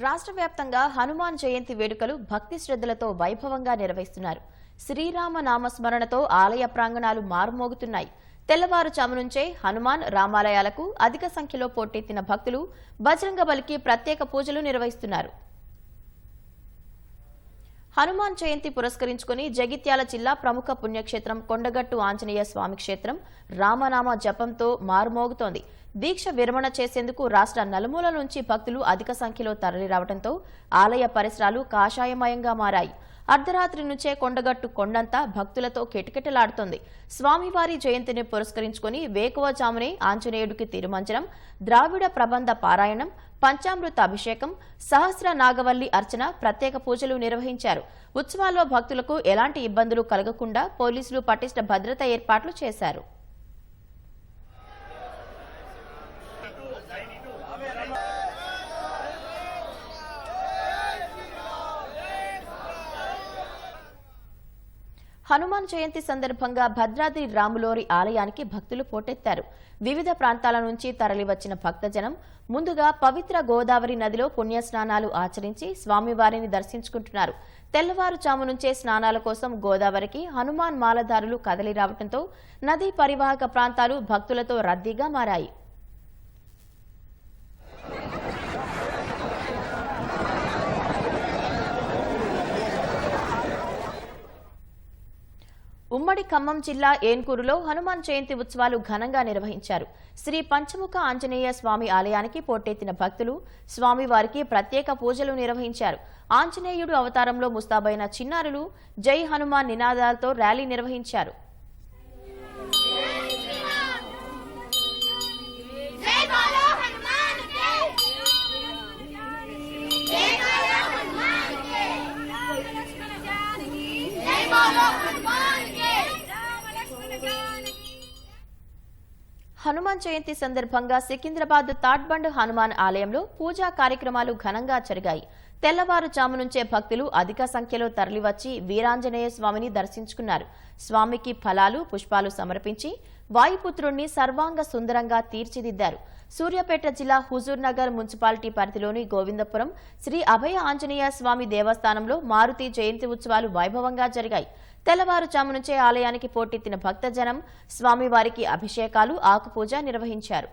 రాష్ట్ర వ్యాప్తంగా హనుమాన్ జయంతి వేడుకలు భక్తి శ్రద్ధలతో వైభవంగా నిర్వహిస్తున్నారు. శ్రీరామ నామస్మరణతో ఆలయ ప్రాంగణాలు మారుమోగుతున్నాయి. తెల్లవారుజాము నుంచే హనుమాన్ రామాలయాలకు అధిక సంఖ్యలో పోటెత్తిన భక్తులు బజరంగ బలికి ప్రత్యేక పూజలు నిర్వహిస్తున్నారు. హనుమాన్ జయంతి పురస్కరించుకుని జగిత్యాల జిల్లా ప్రముఖ పుణ్యక్షేత్రం కొండగట్టు ఆంజనేయ స్వామి క్షేత్రం రామనామ జపంతో మారుమోగుతోంది. దీక్ష విరమణ చేసేందుకు రాష్ట్ర నలుమూల నుంచి భక్తులు అధిక సంఖ్యలో తరలిరావడంతో ఆలయ పరిసరాలు కాషాయమయంగా మారాయి. అర్ధరాత్రి నుంచే కొండగట్టు కొండంతా భక్తులతో కిటకిటలాడుతోంది. స్వామివారి జయంతిని పురస్కరించుకుని వేకువజామునే ఆంజనేయుడికి తిరుమంజనం ద్రావిడ ప్రబంధ పారాయణం పంచామృత అభిషేకం సహస్ర నాగవల్లి అర్చన ప్రత్యేక పూజలు నిర్వహించారు. ఉత్సవాల్లో భక్తులకు ఎలాంటి ఇబ్బందులు కలగకుండా పోలీసులు పటిష్ట భద్రత ఏర్పాట్లు చేశారు. హనుమాన్ జయంతి సందర్భంగా భద్రాద్రి రాములోరి ఆలయానికి భక్తులు పోటెత్తారు. వివిధ ప్రాంతాల నుంచి తరలివచ్చిన భక్తజనం ముందుగా పవిత్ర గోదావరి నదిలో పుణ్యస్నానాలు ఆచరించి స్వామివారిని దర్శించుకుంటున్నారు. తెల్లవారుజాము నుంచే స్నానాల కోసం గోదావరికి హనుమాన్ మాలధారులు కదలి రావడంతో నదీ పరివాహక ప్రాంతాలు భక్తులతో రద్దీగా మారాయి. ఉమ్మడి ఖమ్మం జిల్లా ఏన్కూరులో హనుమాన్ జయంతి ఉత్సవాలు ఘనంగా నిర్వహించారు. శ్రీ పంచముఖ ఆంజనేయ స్వామి ఆలయానికి పోటెత్తిన భక్తులు స్వామివారికి ప్రత్యేక పూజలు నిర్వహించారు. ఆంజనేయుడు అవతారంలో ముస్తాబైన చిన్నారులు జై హనుమాన్ నినాదాలతో ర్యాలీ నిర్వహించారు. హనుమాన్ జయంతి సందర్భంగా సికింద్రాబాద్ తాడ్బండ్ హనుమాన్ ఆలయంలో పూజా కార్యక్రమాలు ఘనంగా జరిగాయి. తెల్లవారుజాము నుంచే భక్తులు అధిక సంఖ్యలో తరలివచ్చి వీరాంజనేయ స్వామిని దర్శించుకున్నారు. స్వామికి ఫలాలు పుష్పాలు సమర్పించి వాయుపుత్రుణ్ణి సర్వాంగ సుందరంగా తీర్చిదిద్దారు. సూర్యాపేట జిల్లా హుజూర్ నగర్ మున్సిపాలిటీ పరిధిలోని గోవిందపురం శ్రీ అభయ ఆంజనేయ స్వామి దేవస్థానంలో మారుతి జయంతి ఉత్సవాలు వైభవంగా జరిగాయి. తెల్లవారుజాము నుంచే ఆలయానికి పోటెత్తిన భక్తజనం స్వామివారికి అభిషేకాలు ఆకుపూజ నిర్వహించారు.